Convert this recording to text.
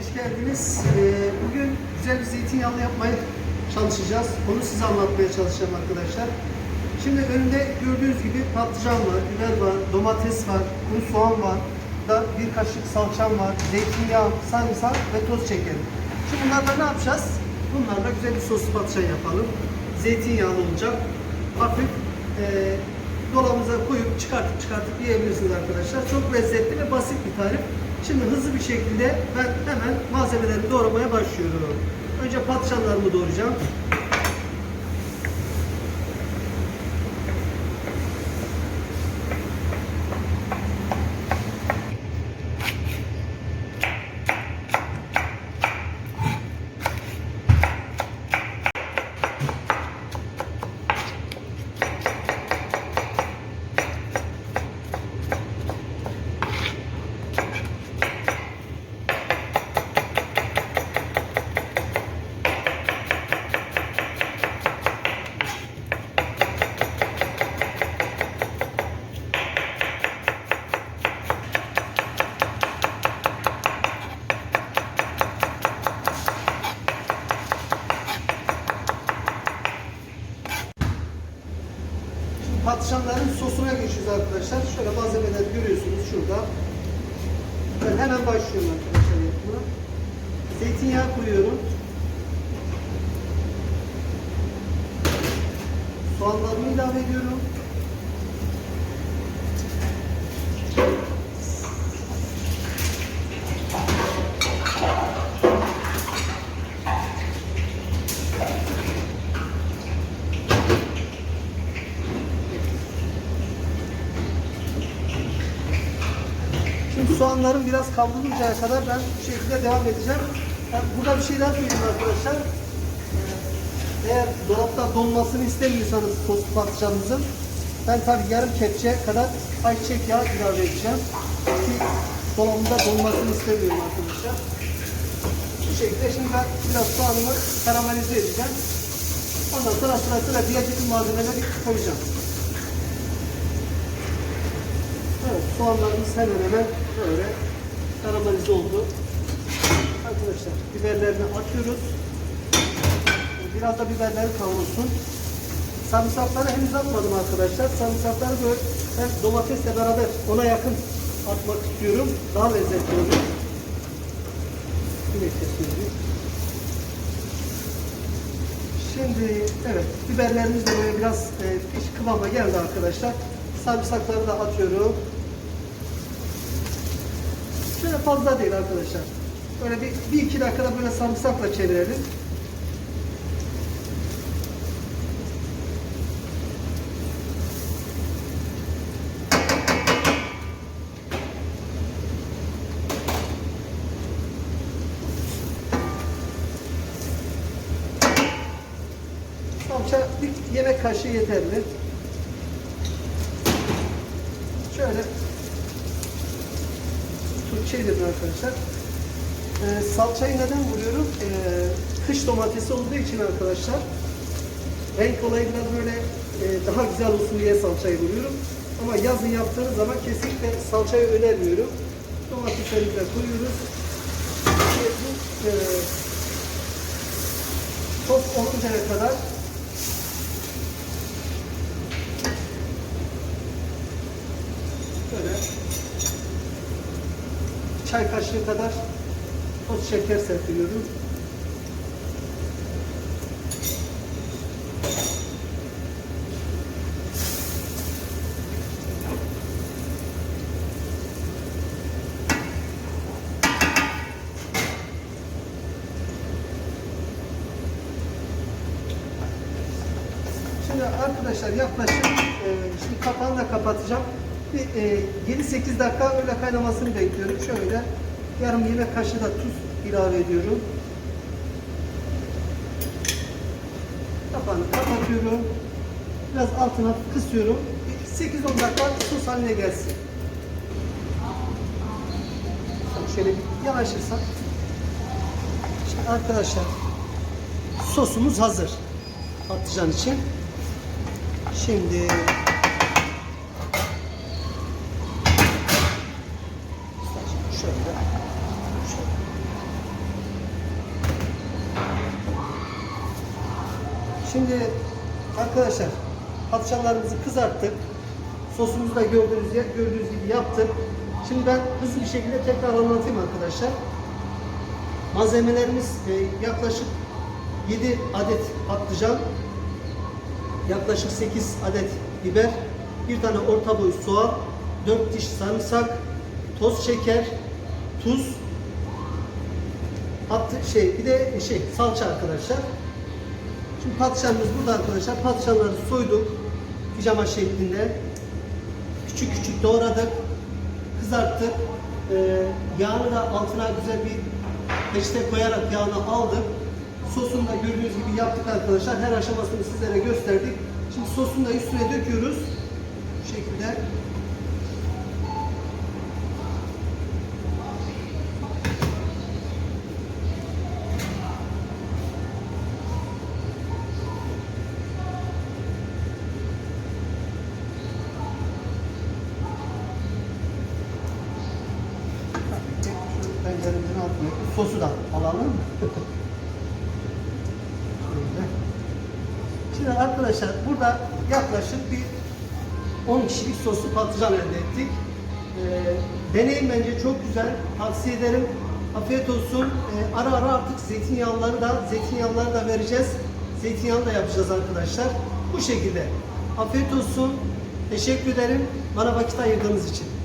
Hoş geldiniz. Ee, bugün güzel bir zeytinyağlı yapmaya çalışacağız. Onu size anlatmaya çalışacağım arkadaşlar. Şimdi önünde gördüğünüz gibi patlıcan var, biber var, domates var, kuru soğan var. Da bir kaşık salçam var, zeytinyağı, sarımsak ve toz şekeri. Şimdi bunlarla ne yapacağız? Bunlarla güzel bir soslu patlıcan yapalım. Zeytinyağlı olacak. Hafif e, dolabınıza koyup çıkartıp çıkartıp yiyebilirsiniz arkadaşlar. Çok lezzetli ve basit bir tarif. Şimdi hızlı bir şekilde ben hemen malzemeleri doğramaya başlıyorum. Önce patlıcanlarımı doğrayacağım. Patlıcanların sosuna geçiyoruz arkadaşlar. Şöyle malzemeleri görüyorsunuz şurada. Ben hemen başlıyorum arkadaşlar yapımına. Zeytinyağı koyuyorum. Soğanlarımı ilave ediyorum. Soğanların biraz kavruluncaya kadar ben bu şekilde devam edeceğim. Yani burada bir şey daha söyleyeyim arkadaşlar. Ee, Eğer dolapta donmasını istemiyorsanız sos patlıcanınızın ben tabii yarım kepçe kadar ayçiçek yağı ilave edeceğim. Ki dolabımda donmasını istemiyorum arkadaşlar. Bu şekilde şimdi ben biraz soğanımı karamelize edeceğim. Ondan sonra sırasıyla diğer bütün malzemeleri koyacağım. Evet, soğanlarımız hemen hemen böyle karamelize oldu. Arkadaşlar biberlerini atıyoruz. Biraz da biberleri kavrulsun. Sarımsakları henüz atmadım arkadaşlar. Sarımsakları böyle ben domatesle beraber ona yakın atmak istiyorum. Daha lezzetli olur. Şimdi evet biberlerimiz de böyle biraz e, kıvama geldi arkadaşlar. Sarımsakları da atıyorum. Şöyle fazla değil arkadaşlar. Böyle bir, bir iki dakikada böyle sarımsakla çevirelim. Salça bir yemek kaşığı yeterli. Şöyle tut çevirin arkadaşlar. Ee, salçayı neden vuruyorum? Ee, kış domatesi olduğu için arkadaşlar renk olayı biraz böyle e, daha güzel olsun diye salçayı vuruyorum. Ama yazın yaptığınız zaman kesinlikle salçayı önermiyorum. Domateslerimizi de koyuyoruz. Ve bu e, sos oluncaya kadar böyle çay kaşığı kadar toz şeker serpiliyorum. Şimdi arkadaşlar yaklaşık e, şimdi kapağını da kapatacağım. E, 7-8 dakika öyle kaynamasını bekliyorum. Şöyle yarım yemek kaşığı da tuz ilave ediyorum. Kapağını kapatıyorum. Biraz altına kısıyorum. 8-10 dakika sos haline gelsin. Şöyle yanaşırsak. Şimdi arkadaşlar sosumuz hazır. Patlıcan için. Şimdi Şimdi arkadaşlar patlıcanlarımızı kızarttık. Sosumuzu da gördüğünüz, gördüğünüz gibi yaptık. Şimdi ben hızlı bir şekilde tekrar anlatayım arkadaşlar. Malzemelerimiz e, yaklaşık 7 adet patlıcan, yaklaşık 8 adet biber, bir tane orta boy soğan, 4 diş sarımsak, toz şeker, tuz, Patlı, şey bir de şey salça arkadaşlar. Şimdi patlıcanımız burada arkadaşlar. Patlıcanları soyduk pijama şeklinde. Küçük küçük doğradık. Kızarttık. Ee, yağını da altına güzel bir peçete koyarak yağını aldık. Sosunu da gördüğünüz gibi yaptık arkadaşlar. Her aşamasını sizlere gösterdik. Şimdi sosunu da üstüne döküyoruz. Bu şekilde. Sosu da alalım. Şimdi arkadaşlar burada yaklaşık bir 10 kişilik soslu patlıcan elde ettik. Ee, deneyin bence çok güzel. Tavsiye ederim. Afiyet olsun. Ee, ara ara artık zeytinyağları da zeytinyağları da vereceğiz. Zeytinyağını da yapacağız arkadaşlar. Bu şekilde. Afiyet olsun. Teşekkür ederim bana vakit ayırdığınız için.